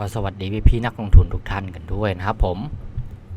ก็สวัสดีพี่พี่นักลงทุนทุกท่านกันด้วยนะครับผม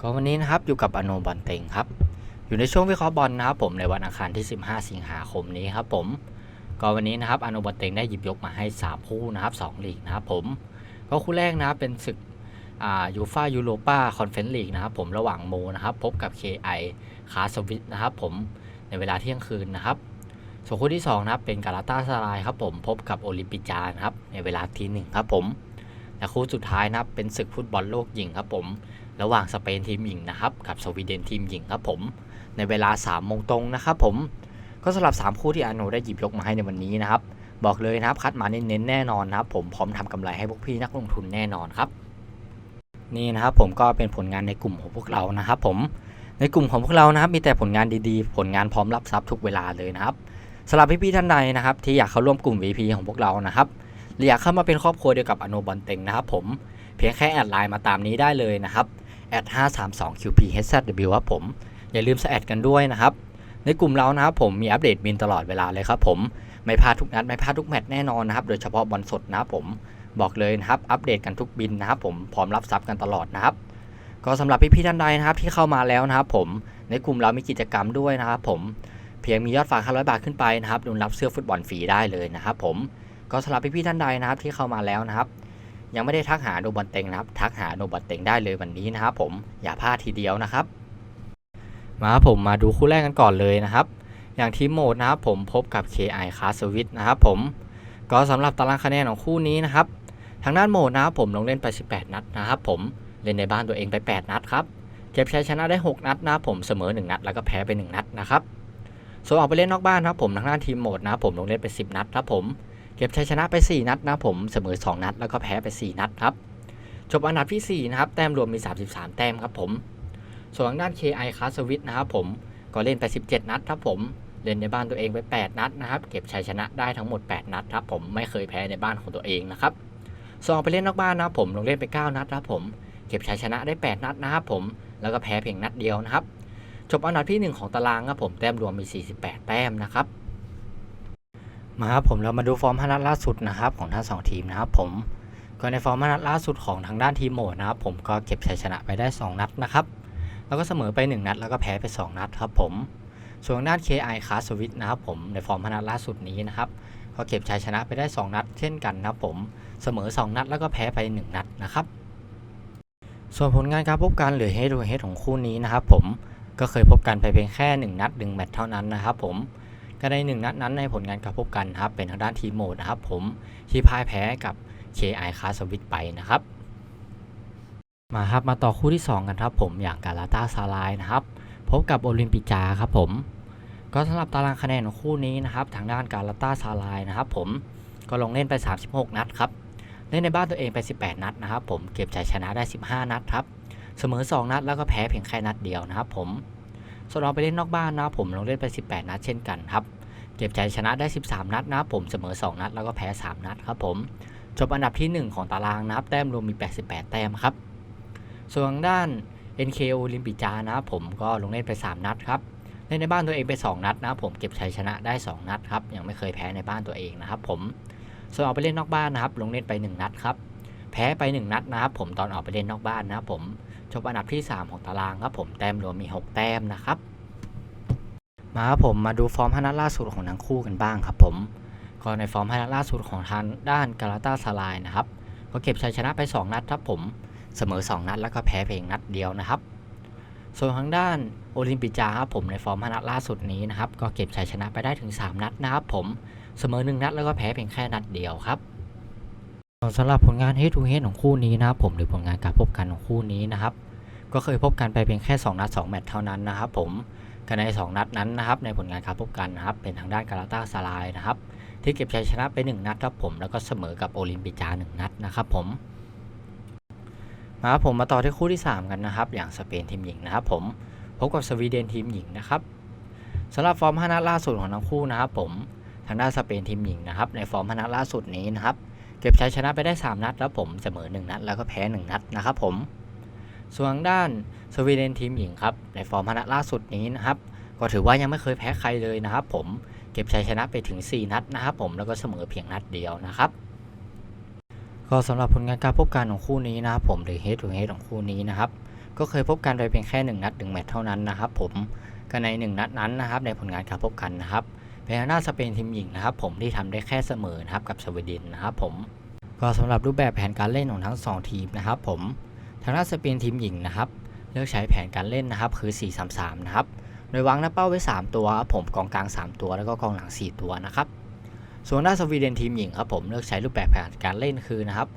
ก็วันนี้นะครับอยู่กับอโนบอลเต็งครับ อยู่ในช่วงวิเคราะห์บอลนะครับผมในวันอังคารที่ 15 สิงหาคมนี้ครับผมก็วันนี้นะครับอโนบอลเต็งได้หยิบยกมาให้ 3 คู่นะครับ2ลีกนะครับผมก็คู่แรกนะครับเป็นศึกอ่ายูฟายูโรปาคอนเฟนซ์ลีกนะครับผมระหว่างโมนะครับพบกับ KI คาสวิตนะครับผมในเวลาเที่ยงคืนนะครับส่วนคู่ที่2นะครับเป็นกาลาตาสลายครับผมพบกับโอลิมปิจานะครับในเวลาทีหนึ่งครับผม และคู่สุดท้ายนะครับเป็นศึกฟุตบอลโลกหญิงครับผม ระหว่างสเปนทีมหญิงนะครับกับสวีเดนทีมหญิงครับผม ในเวลา3โมงตรงนะครับผมก็สำหรับ 3 คู่ที่อาโนได้หยิบยกมาให้ในวันนี้นะครับ บอกเลยนะครับคัดมาเน้นๆแน่นอนนะครับ ผมพร้อมทำกำไรให้พวกพี่นักลงทุนแน่นอนครับ นี่นะครับผมก็เป็นผลงานในกลุ่มของพวกเรานะครับ ผมในกลุ่มของพวกเรานะครับมีแต่ผลงานดีๆ ผลงานพร้อมรับทรัพย์ทุกเวลาเลยนะครับสำหรับพี่ๆท่านใดนะครับ ที่อยากเข้าร่วมกลุ่ม VP ของพวกเรานะครับ หรืออยากเข้ามาเป็นครอบครัวเดียวกับอโนบอลเต็งนะครับผม เพียงแค่แอดไลน์มาตามนี้ได้เลยนะครับแอด532 QP HZW ครับผม อย่าลืมสแอดกันด้วยนะครับ ในกลุ่มเรานะครับผมมีอัปเดตบินตลอดเวลาเลยครับผม ไม่พลาดทุกนัดไม่พลาดทุกแมตช์แน่นอนนะครับ โดยเฉพาะบอลสดนะครับผม บอกเลยนะครับ อัปเดตกันทุกบินนะครับผม พร้อมรับทรัพย์กันตลอดนะครับ ก็สำหรับพี่ๆท่านใดนะครับที่เข้ามาแล้วนะครับผม ในกลุ่มเรามีกิจกรรมด้วยนะครับผม เพียงมียอดฝาก500บาทขึ้นไปนะครับรุนรับเสื้อฟุตบอลฟรีได้เลยนะครับผม ก็สำหรับพี่ๆท่านใดนะครับที่เข้ามาแล้วนะครับ ยังไม่ได้ทักหาโนบอลเต็งนะครับ ทักหาโนบอลเต็งได้เลยวันนี้นะครับผมอย่าพลาดทีเดียวนะครับ มาครับผมมาดูคู่แรกกันก่อนเลยนะครับ อย่างทีมโหมดนะครับผมพบกับ KI c a s w i t นะครับผมก็สำหรับตารางคะแนนของคู่นี้นะครับ ทางด้านโหมดนะครับผมลงเล่นไป 18 นัดนะครับผมเล่นในบ้านตัวเองไป 8 นัดครับเก็บชัยชนะได้ 6 นัดนะครับผมเสมอ 1 นัด แล้วก็แพ้ไป 1 นัดนะครับส่วนออกไปเล่นนอกบ้านนะครับผมทางด้านทีมโหมดนะครับผมลงเล่นไป 10 นัดครับผม ก็บชัยชนะไป 4 นัดนะผมเสมอ 2 นัด แล้วก็แพ้ไป 4 นัดครับ จบอันดับที่ 4 นะครับ แต้มรวมมี 33 แต้มครับผม ส่วนทางด้าน KI c a s w i t นะครับผมก็เล่นไป 17 นัดครับผมเล่นในบ้านตัวเองไป 8 นัดนะครับ เก็บชัยชนะได้ทั้งหมด 8 นัดครับผมไม่เคยแพ้ในบ้านของตัวเองนะครับส่วนออกไปเล่นนอกบ้านนะครับผมลงเล่นไป 9 นัดครับผมเก็บชัยชนะได้ 8 นัดนะครับผมแล้วก็แพ้เพียงนัดเดียวนะครับจบอันดับที่ 1 ของตารางครับผมแต้มรวมมี 48 แต้มนะครับ มาครับผมเรามาดูฟอร์มพนัดล่าสุดนะครับของทั้งสองทีมนะครับผมก็ในฟอร์มพนัดล่าสุดของทางด้านทีมโหมดนะครับผมก็เก็บชัยชนะไปได้ 2 นัดนะครับแล้วก็เสมอไป 1 นัดแล้วก็แพ้ไป 2 นัดครับผมส่วนทางด้าน KI c a s w i t นะครับผมในฟอร์มพนัดล่าสุดนี้นะครับก็เก็บชัยชนะไปได้ 2 นัด เช่นกันนะครับผมเสมอ 2 นัดแล้วก็แพ้ไป 1 นัดนะครับส่วนผลงานการพบกันหรือเฮด o ูเฮดของคู่นี้นะครับผมก็เคยพบกันไปเพียงแค่ 1 นัด1แมตช์เท่านั้นนะครับผม ก็ในหนึ่งนัดนั้นในผลงานการพบกันครับเป็นทางด้านทีมโหมดนะครับ ผมที่พ่ายแพ้กับ KI c a s w i t ไปนะครับ มาครับมาต่อคู่ที่ 2 กันครับผมอย่างกาลาตาซาลายนะครับพบกับโอลิมปิจาครับผมก็สำหรับตารางคะแนนของคู่นี้นะครับ ทางด้านกาลาตาซาลายนะครับ ผมก็ลงเล่นไป 36 นัดครับเล่นในบ้านตัวเองไป 18 นัดนะครับ ผมเก็บชัยชนะได้ 15 นัดครับเสมอ 2 นัดแล้วก็แพ้เพียงแค่นัดเดียวนะครับ ผม ส่วนเราไปเล่นนอกบ้านนะผมลงเล่นไป 18 นัดเช่นกันครับ เก็บชัยชนะได้ 13 นัดนะผมเสมอ 2 นัด แล้วก็แพ้ 3 นัดครับผมจบอันดับที่ 1 ของตารางนะครับแต้มรวมมี 88 แต้มครับ ส่วนด้าน NKO ลิมปิจานะผมก็ลงเล่นไป 3 นัดครับเล่นในบ้านตัวเองไป 2 นัดนะผมเก็บชัยชนะได้ 2 นัดครับยังไม่เคยแพ้ในบ้านตัวเองนะครับผมส่วนออกไปเล่นนอกบ้านนะครับลงเล่นไป 1 นัดครับแพ้ไป 1 นัดนะครับผมตอนออกไปเล่นนอกบ้านนะครับผม จบอันดับที่ 3 ของตารางครับผมแต้มรวมมี 6 แต้มนะครับ มาครับผมมาดูฟอร์มพนัดล่าสุดของทั้งคู่กันบ้างครับผมก็ในฟอร์มพนัดล่าสุดของทางด้านกาลาตาสลายนะครับก็เก็บชัยชนะไป 2 นัดครับผมเสมอ 2 นัดแล้วก็แพ้เพียงนัดเดียวนะครับ ส่วนทางด้านโอลิมปิจาครับผมในฟอร์มพนัดล่าสุดนี้นะครับก็เก็บชัยชนะไปได้ถึง 3 นัดนะครับผมเสมอ 1 นัดแล้วก็แพ้เพียงแค่นัดเดียวครับ สำหรับผลงาน Head to Head ของคู่นี้นะครับผมหรือผลงานการพบกันของคู่นี้นะครับก็เคยพบกันไปเพียงแค่ 2 นัด 2 แมตช์เท่านั้นนะครับผมกันใน 2 นัดนั้นนะครับในผลงานการพบกันนะครับเป็นทางด้านกาลาตาสลายนะครับที่เก็บชัยชนะไป 1 นัดครับผมแล้วก็เสมอกับโอลิมปิจา1นัดนะครับผมมาครับผมมาต่อที่คู่ที่ 3 กันนะครับ อย่างสเปนทีมหญิงนะครับผมพบกับสวีเดนทีมหญิงนะครับสำหรับฟอร์ม5นัดล่าสุดของทั้งคู่นะครับผมทางด้านสเปนทีมหญิงนะครับในฟอร์ม5นัดล่าสุดนี้นะครับ เก็บชัยชนะไปได้ 3 นัด แล้วผมเสมอ 1 นัด แล้วก็แพ้ 1 นัดนะครับผม ส่วนด้านสวีเดนทีมหญิงครับ ในฟอร์มพนัดล่าสุดนี้นะครับ ก็ถือว่ายังไม่เคยแพ้ใครเลยนะครับผม เก็บชัยชนะไปถึง 4 นัดนะครับผม แล้วก็เสมอเพียงนัดเดียวนะครับ ก็ก็สำหรับผลงานการพบกันของคู่นี้นะครับผมหรือ head to head ของคู่นี้นะครับ ก็เคยพบกันไปเพียงแค่ 1 นัด 1 แมตช์เท่านั้นนะครับผมก็ใน 1 นัดนั้นนะครับ ในผลงานการพบกันนะครับ เป็นทางด้าสเปนทีมหญิงนะครับผมที่ทำได้แค่เสมอนะครับกับสวีเดนนะครับผมก็สำหรับรูปแบบแผนการเล่นของทั้ง 2 ทีมนะครับผมทางด้านสเปนทีมหญิงนะครับเลือกใช้แผนการเล่นนะครับคือ 4-3-3 นะครับโดยวางหน้าเป้าไว้ 3 ตัวครับผมกองกลาง 3 ตัวแล้วก็กองหลัง 4 ตัวนะครับส่วนด้านสวีเดนทีมหญิงครับผมเลือกใช้รูปแบบแผนการเล่นคือนะครับ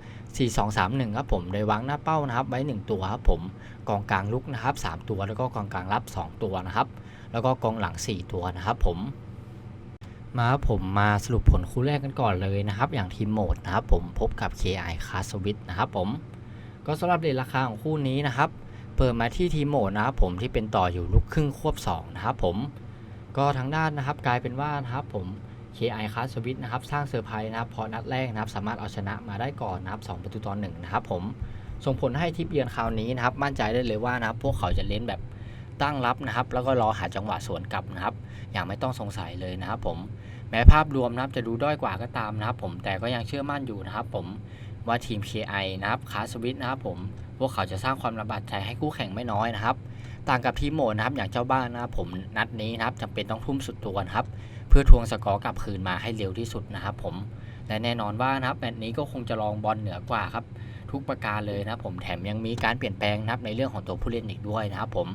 4-2-3-1 ครับผมโดยวางหน้าเป้านะครับไว้ 1 ตัวครับผมกองกลางลุกนะครับ 3 ตัวแล้วก็กองกลางรับ 2 ตัวนะครับ แล้วก็กองหลัง 4 ตัวนะครับผม มาครับผมมาสรุปผลคู่แรกกันก่อนเลยนะครับ อย่างทีมโหมดนะครับผมพบกับ KI c a s w i t นะครับผมก็สำหรับเรทราคาของคู่นี้นะครับ เปิดมาที่ทีมโหมดนะครับผมที่เป็นต่ออยู่ลูกครึ่งควบ 2 นะครับผมก็ทางด้านนะครับกลายเป็นว่านะครับผม KI c a s w i t นะครับสร้างเซอร์ไพรส์นะครับพอนัดแรกนะครับสามารถเอาชนะมาได้ก่อนนะครับ2ประตูต่อ1นะครับผมส่งผลให้ทิปเยือนคราวนี้นะครับมั่นใจได้เลยว่านะครับพวกเขาจะเล่นแบบตั้งรับนะครับ แล้วก็รอหาจังหวะสวนกลับนะครับ อย่างไม่ต้องสงสัยเลยนะครับผม แม้ภาพรวมนะครับจะดูด้อยกว่าก็ตามนะครับ ผมแต่ก็ยังเชื่อมั่นอยู่นะครับผมว่าทีม KI นะครับคาสวิตนะครับผมพวกเขาจะสร้างความระบาดใจให้คู่แข่งไม่น้อยนะครับ ต่างกับทีมโหมดนะครับอย่างเจ้าบ้านนะครับผมนัดนี้นะครับจำเป็นต้องทุ่มสุดตัวนะครับ เพื่อทวงสกอร์กลับคืนมาให้เร็วที่สุดนะครับผมและแน่นอนว่านะครับแมตช์นี้ก็คงจะลองบอลเหนือกว่าครับทุกประการเลยนะครับผมแถมยังมีการเปลี่ยนแปลงนะครับในเรื่องของตัวผู้เล่นอีกด้วยนะครับผม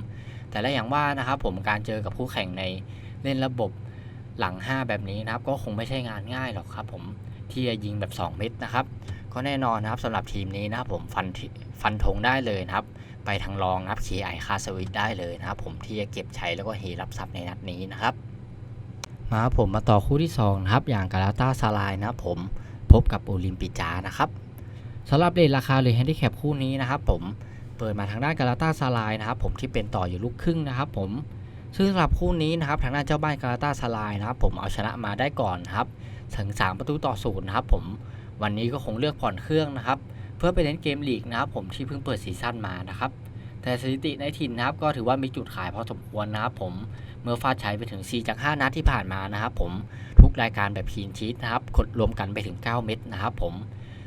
แต่และอย่างว่านะครับผมการเจอกับคู่แข่งในเล่นระบบ หลัง 5 แบบนี้นะครับ ก็คงไม่ใช่งานง่ายหรอกครับ ผมที่จะยิงแบบ 2 เม็ดนะครับ ก็แน่นอนนะครับสำหรับทีมนี้นะครับ ผมฟันทิฟันธงได้เลยนะครับ ไปทางรองนะครับคีไอคาสวิตได้เลยนะครับ ผมที่จะเก็บใชัยแล้วก็เฮรับทรัพย์ในนัดนี้นะครับ มาครับผมมาต่อคู่ที่2นะครับอย่างกาลาตาซาลายนะครับผมพบกับโอลิมปิจานะครับสำหรับเรทราคาหรือแฮนดิแคปคู่นี้นะครับ ผมเปิดมาทางด้านกาลาตาซาลายนะครับ ผมที่เป็นต่ออยู่ลูกครึ่งนะครับ ผม ซึ่งสำหรับคู่นี้นะครับทางด้านเจ้าบ้านกาลาตาซาลายนะครับ ผมเอาชนะมาได้ก่อนครับถึง 3 ประตูต่อศูนย์นะครับ ผมวันนี้ก็คงเลือกผ่อนเครื่องนะครับ เพื่อไปเล่นเกมลีกนะครับ ผมที่เพิ่งเปิดซีซั่นมานะครับแต่สถิติในถิ่นนะครับก็ถือว่ามีจุดขายพอสมควรนะครับผมเมื่อฟาดใช้ไปถึง 4 จาก 5 นัดที่ผ่านมานะครับผมทุกรายการแบบพีนชีตนะครับกดรวมกันไปถึง 9 เม็ดนะครับผม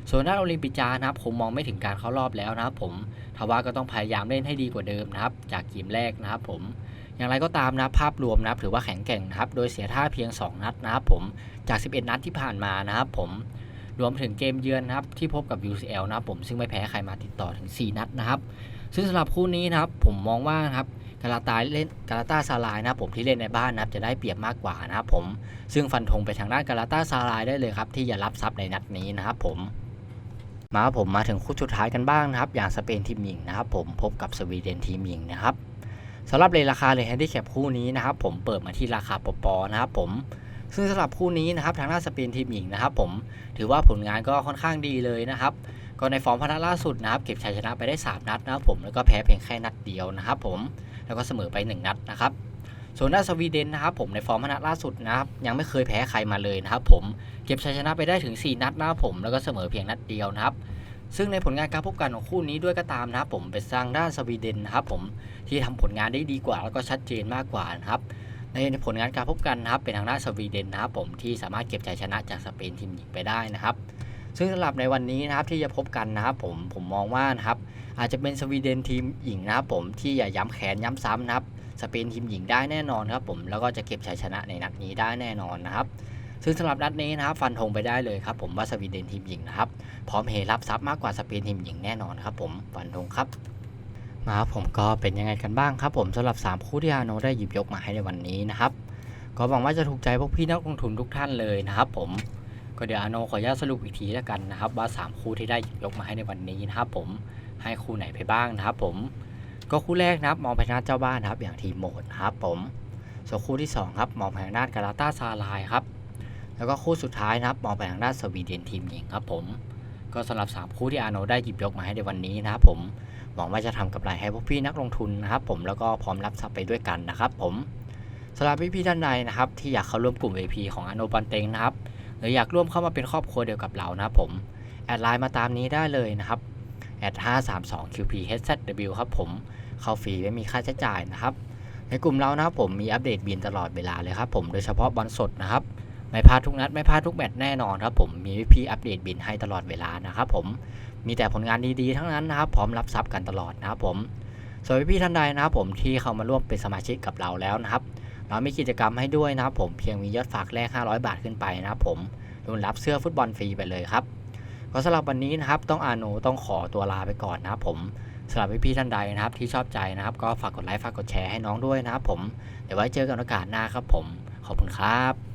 ส่วนด้านโอลิมปิจานะครับผมมองไม่ถึงการเข้ารอบแล้วนะครับผมทว่าก็ต้องพยายามเล่นให้ดีกว่าเดิมนะครับ จากเกมแรกนะครับผม อย่างไรก็ตามนะภาพรวมนะครับถือว่าแข็งแกร่งนะครับ โดยเสียท่าเพียง 2 นัดนะครับผมจาก 11 นัดที่ผ่านมานะครับผมรวมถึงเกมเยือนนะครับที่พบกับ UCL นะครับผมซึ่งไม่แพ้ใครมาติดต่อถึง 4 นัดนะครับ ซึ่งสำหรับคู่นี้นะครับผมมองว่านะครับกาลาตาเล่นกาลาตาซาลายนะครับผมที่เล่นในบ้านนะครับจะได้เปรียบมากกว่านะครับผมซึ่งฟันธงไปทางด้านกาลาตาซาลายได้เลยครับที่จะรับทรัพย์ในนัดนี้นะครับผมมาครับผมมาถึงคู่สุดท้ายกันบ้างนะครับ อย่างสเปนทีมหญิงนะครับผมพบกับสวีเดนทีมหญิงนะครับ สำหรับเลทราคาเลยแฮนดี้แคปคู่นี้นะครับผมเปิดมาที่ราคาปปนะครับผมซึ่งสำหรับคู่นี้นะครับทางด้านสเปนทีมหญิงนะครับผมถือว่าผลงานก็ค่อนข้างดีเลยนะครับก็ในฟอร์มพนัดล่าสุดนะครับเก็บชัยชนะไปได้ 3 นัดนะครับผมแล้วก็แพ้เพียงแค่นัดเดียวนะครับผมแล้วก็เสมอไป 1 นัดนะครับส่วนด้านสวีเดนนะครับผมในฟอร์มพนัดล่าสุดนะครับยังไม่เคยแพ้ใครมาเลยนะครับผมเก็บชัยชนะไปได้ถึง 4 นัดนะครับผมแล้วก็เสมอเพียงนัดเดียวนะครับ ซึ่งในผลงานการพบกันของคู่นี้ด้วยก็ตามนะครับผมเป็นสร้างด้านสวีเดนนะครับผมที่ทำผลงานได้ดีกว่าแล้วก็ชัดเจนมากกว่านะครับในผลงานการพบกันนะครับเป็นทางด้านสวีเดนนะครับผมที่สามารถเก็บชัยชนะจากสเปนทีมหญิงไปได้นะครับ ซึ่งสำหรับในวันนี้นะครับที่จะพบกันนะครับผมผมมองว่านะครับอาจจะเป็นสวีเดนทีมหญิงนะครับผมที่อย่าย้ำแขนย้ำซ้ำนะครับสเปนทีมหญิงได้แน่นอนครับผมแล้วก็จะเก็บชัยชนะในนัดนี้ได้แน่นอนนะครับ ซึ่งสำหรับนัดนี้นะครับฟันธงไปได้เลยครับผมว่าสวีเดนทีมหญิงนะครับพร้อมเฮรับทรัพย์มากกว่าสเปนทีมหญิงแน่นอนครับผมฟันธงครับมาครับผมก็เป็นยังไงกันบ้างครับผมสำหรับ 3 คู่ที่อาโนได้หยิบยกมาให้ในวันนี้นะครับก็หวังว่าจะถูกใจพวกพี่นักลงทุนทุกท่านเลยนะครับผมก็เดี๋ยวอาโนขออนุญาตสรุปอีกทีแล้วกันนะครับ ว่า 3 คู่ที่ได้หยิบยกมาให้ในวันนี้นะครับผมให้คู่ไหนไปบ้างนะครับผมก็คู่แรกนะครับมองไปทางด้าเจ้าบ้านนะครับอย่างทีมโหมดนะครับผมส่วนคู่ที่2ครับมองไปทางด้ากาลาตาซาลายครับ แล้วก็คู่สุดท้ายนะครับมองไปทางด้านสวีเดนทีมหญิงครับผม ก็สำหรับ 3 คู่ที่อาโนได้หยิบยกมาให้ในวันนี้นะครับผมหวังว่าจะทำกำไรให้พวกพี่นักลงทุนนะครับผมแล้วก็พร้อมรับทรัพย์ไปด้วยกันนะครับผมสำหรับพี่ๆท่านใดนะครับที่อยากเข้าร่วมกลุ่ม VP ของอาโนบันเตงนะครับหรืออยากร่วมเข้ามาเป็นครอบครัวเดียวกับเรานะครับผมแอดไลน์มาตามนี้ได้เลยนะครับแอด532 QP HZW ครับผมเข้าฟรีไม่มีค่าใช้จ่ายนะครับ ในกลุ่มเรานะครับผมมีอัปเดตบินตลอดเวลาเลยครับผมโดยเฉพาะบอลสดนะครับ ไม่พลาดทุกนัด ไม่พลาดทุกแมตช์แน่นอนครับผมมีพี่อัปเดตบินให้ตลอดเวลานะครับผมมีแต่ผลงานดีๆทั้งนั้นนะครับ พร้อมรับทรัพย์กันตลอดนะครับผมส่วนพี่ท่านใดนะครับผมที่เข้ามาร่วมเป็นสมาชิกกับเราแล้วนะครับ เรามีกิจกรรมให้ด้วยนะครับผมเพียงมียอดฝากแรก 500 บาทขึ้นไปนะครับผมรุ่นรับเสื้อฟุตบอลฟรีไปเลยครับก็สำหรับวันนี้นะครับต้องอาโนต้องขอตัวลาไปก่อนนะครับผมสำหรับพี่ๆท่านใดนะครับ ที่ชอบใจนะครับ ก็ฝากกดไลค์ฝากกดแชร์ให้น้องด้วยนะครับผมเดี๋ยวไว้เจอกันโอกาสหน้าครับผม ขอบคุณครับ